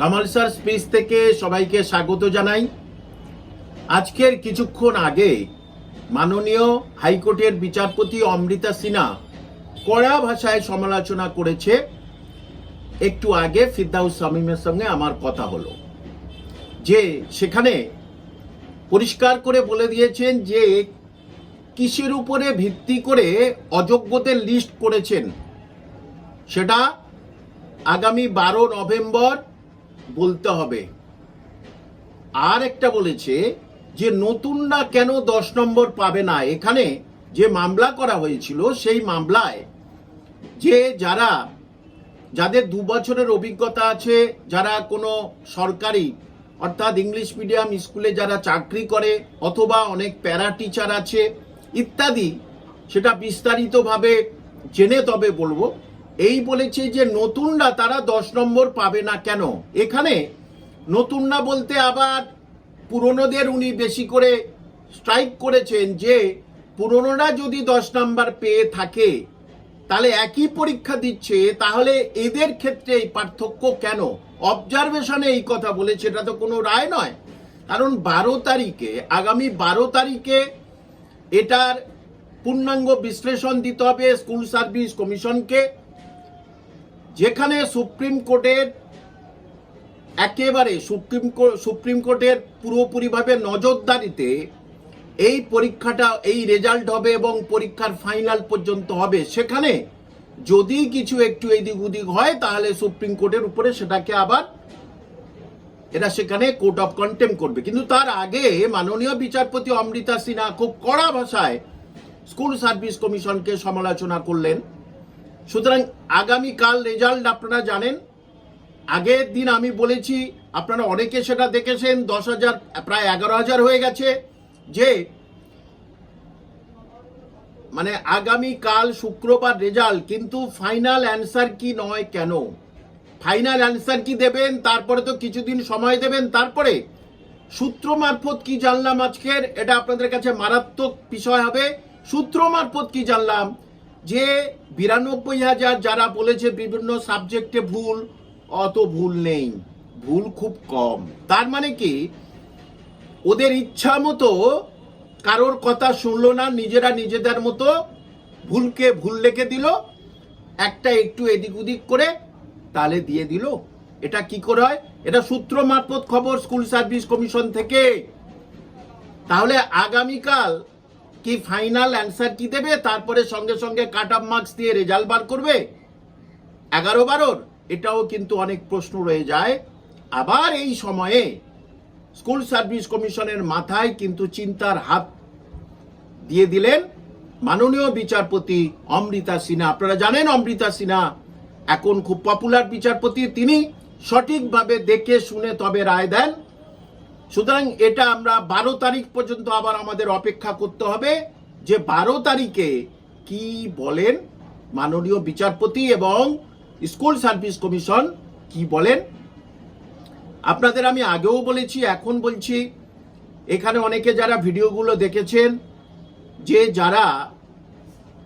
Kamal sir space থেকে সবাইকে স্বাগত জানাই। আজকের কিছুক্ষণ আগে মাননীয় হাইকোর্টের বিচারপতি অমৃতা সিনহা কড়া ভাষায় সমালোচনা করেছে। একটু আগে ফিরদাউস শামীমের সঙ্গে আমার কথা হলো। যে সেখানে পরিষ্কার করে বলে দিয়েছেন যে কিসের উপরে ভিত্তি করে অযোগ্যদের লিস্ট করেছেন। সেটা আগামী বারো নভেম্বর বলতে হবে। আর একটা বলেছে যে, নতুনরা কেন দশ নম্বর পাবে না? এখানে যে মামলা করা হয়েছিল, সেই মামলায় যে যারা, যাদের দু বছরের অভিজ্ঞতা আছে, যারা কোনো সরকারি, অর্থাৎ ইংলিশ মিডিয়াম স্কুলে যারা চাকরি করে, অথবা অনেক প্যারা টিচার আছে, ইত্যাদি, সেটা বিস্তারিতভাবে জেনে তবে বলব। এই বলেছে যে নতুনরা তারা দশ নম্বর পাবে না কেন? এখানে নতুনরা বলতে আবার পুরনোদের উনি বেশি করে স্ট্রাইক করেছেন যে পুরনোরা যদি দশ নম্বর পেয়ে থাকে, তাহলে একই পরীক্ষা দিচ্ছে, তাহলে এদের ক্ষেত্রে এই পার্থক্য কেন? অবজারভেশনে এই কথা বলেছে, এটা তো কোনো রায় নয়। কারণ বারো তারিখে, আগামী বারো তারিখে এটার পূর্ণাঙ্গ বিশ্লেষণ দিতে হবে স্কুল সার্ভিস কমিশনকে যেখানে সুপ্রিম কোর্টের একেবারে সুপ্রিম সুপ্রিম কোর্টের পুরোপুরিভাবে নজরদারিতে এই পরীক্ষাটা, এই রেজাল্ট হবে এবং পরীক্ষার ফাইনাল পর্যন্ত হবে, সেখানে যদি কিছু একটু এদিক ওদিক হয়, তাহলে সুপ্রিম কোর্টের উপরে সেটাকে আবার এরা সেখানে কোর্ট অফ কন্টেম করবে। কিন্তু তার আগে মাননীয় বিচারপতি অমৃতা সিনহা খুব কড়া ভাষায় স্কুল সার্ভিস কমিশনকে সমালোচনা করলেন। সুতরাং আগামীকাল রেজাল্ট আপনারা জানেন। আগের দিন আমি বলেছি, আপনারা অনেকে সেটা দেখেছেন, দশ হাজার, প্রায় এগারো হাজার হয়ে গেছে, যে মানে আগামী কাল শুক্রবার রেজাল্ট, কিন্তু ফাইনাল অ্যান্সার কি নয় কেন? ফাইনাল অ্যান্সার কি দেবেন, তারপরে তো কিছুদিন সময় দেবেন, তারপরে সূত্র মারফত কি জানলাম আজকের, এটা আপনাদের কাছে মারাত্মক বিষয় হবে। সূত্র মারফত কি জানলাম? যে বিরানব্বই হাজার যারা বলেছে বিভিন্ন সাবজেক্টে ভুল, অত ভুল নেই। ভুল খুব কম। তার মানে কি? ওদের ইচ্ছা মতো কারোর কথা শুনলো না, নিজেরা নিজেদের মতো ভুলকে ভুল লিখে দিল, একটা একটু এদিক ওদিক করে তালে দিয়ে দিল। এটা কি করে হয়? এটা সূত্র মারফত খবর স্কুল সার্ভিস কমিশন থেকে। তাহলে আগামীকাল কি ফাইনাল অ্যান্সার কি দেবে? তারপরে সঙ্গে সঙ্গে কাট অফ মার্কস দিয়ে রেজাল্ট বার করবে? এগারো বারোর? এটাও কিন্তু অনেক প্রশ্ন রয়ে যায়। আবার এই সময়ে স্কুল সার্ভিস কমিশনের মাথায় কিন্তু চিন্তার হাত দিয়ে দিলেন মাননীয় বিচারপতি অমৃতা সিনহা। আপনারা জানেন অমৃতা সিনহা এখন খুব পপুলার বিচারপতি। তিনি সঠিকভাবে দেখে শুনে তবে রায় দেন। সুতরাং এটা আমরা বারো তারিখ পর্যন্ত আবার আমাদের অপেক্ষা করতে হবে যে বারো তারিখে কি বলেন মাননীয় বিচারপতি এবং স্কুল সার্ভিস কমিশন কি বলেন? আপনাদের আমি আগেও বলেছি, এখন বলছি। এখানে অনেকে যারা ভিডিওগুলো দেখেছেন, যে যারা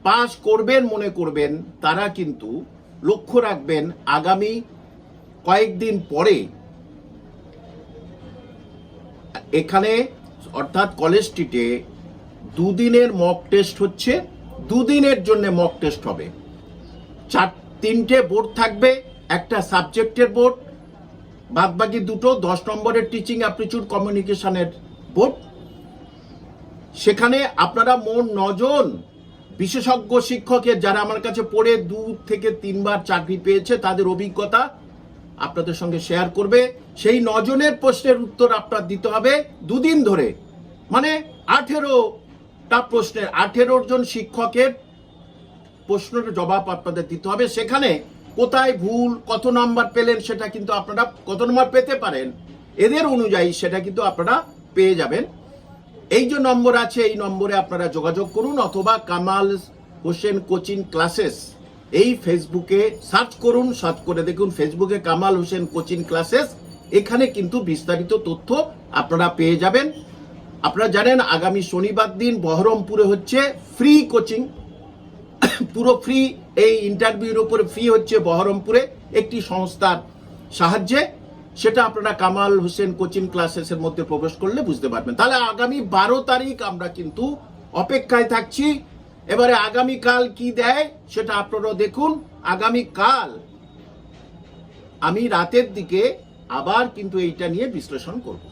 পাস করবেন, মনে করবেন, তারা কিন্তু লক্ষ্য রাখবেন, আগামী কয়েকদিন পরে এখানে, অর্থাৎ কলেজ স্ট্রিটে দুদিনের মক টেস্ট হচ্ছে, দুদিনের জন্য মক টেস্ট হবে। চার, তিনটে বোর্ড থাকবে, একটা সাবজেক্টের বোর্ড বাদ বাকি দুটো, দশ নম্বরের টিচিং অ্যাপটিচিউড কমিউনিকেশনের বোর্ড সেখানে আপনারা মোট নজন বিশেষজ্ঞ শিক্ষকের, যারা আমার কাছে পড়ে দু থেকে তিনবার চাকরি পেয়েছে, তাদের অভিজ্ঞতা আপনাদের সঙ্গে শেয়ার করবে। সেই নজনের প্রশ্নের উত্তর আপনার দিতে হবে দুদিন ধরে। মানে আঠেরোটা প্রশ্নের আঠেরো জন শিক্ষকের প্রশ্নের জবাব আপনাদের দিতে হবে। সেখানে কোথায় ভুল, কত নাম্বার পেলেন সেটা কিন্তু আপনারা কত নম্বর পেতে পারেন, এদের অনুযায়ী সেটা কিন্তু আপনারা পেয়ে যাবেন। এই যে নম্বর আছে, এই নম্বরে আপনারা যোগাযোগ করুন অথবা কামাল হোসেন কোচিং ক্লাসেস এই ফেসবুকে সার্চ করুন সার্চ করে দেখুন ফেসবুকে কামাল হোসেন কোচিং ক্লাসেস এখানে কিন্তু বিস্তারিত তথ্য আপনারা পেয়ে যাবেন। আপনারা জানেন, আগামী শনিবার দিন বহরমপুরে হচ্ছে ফ্রি কোচিং পুরো ফ্রি এই ইন্টারভিউর উপরে ফ্রি হচ্ছে বহরমপুরে একটি সংস্থার সাহায্যে। সেটা আপনারা কামাল হোসেন কোচিং ক্লাসেসের মধ্যে প্রবেশ করলে বুঝতে পারবেন। তাহলে আগামী বারো তারিখ আমরা কিন্তু অপেক্ষায় থাকছি। এবারে আগামী কাল কি দেয় সেটা আপনারা দেখুন। আগামী কাল আমি রাতের দিকে আবার কিন্তু এইটা নিয়ে বিশ্লেষণ করব।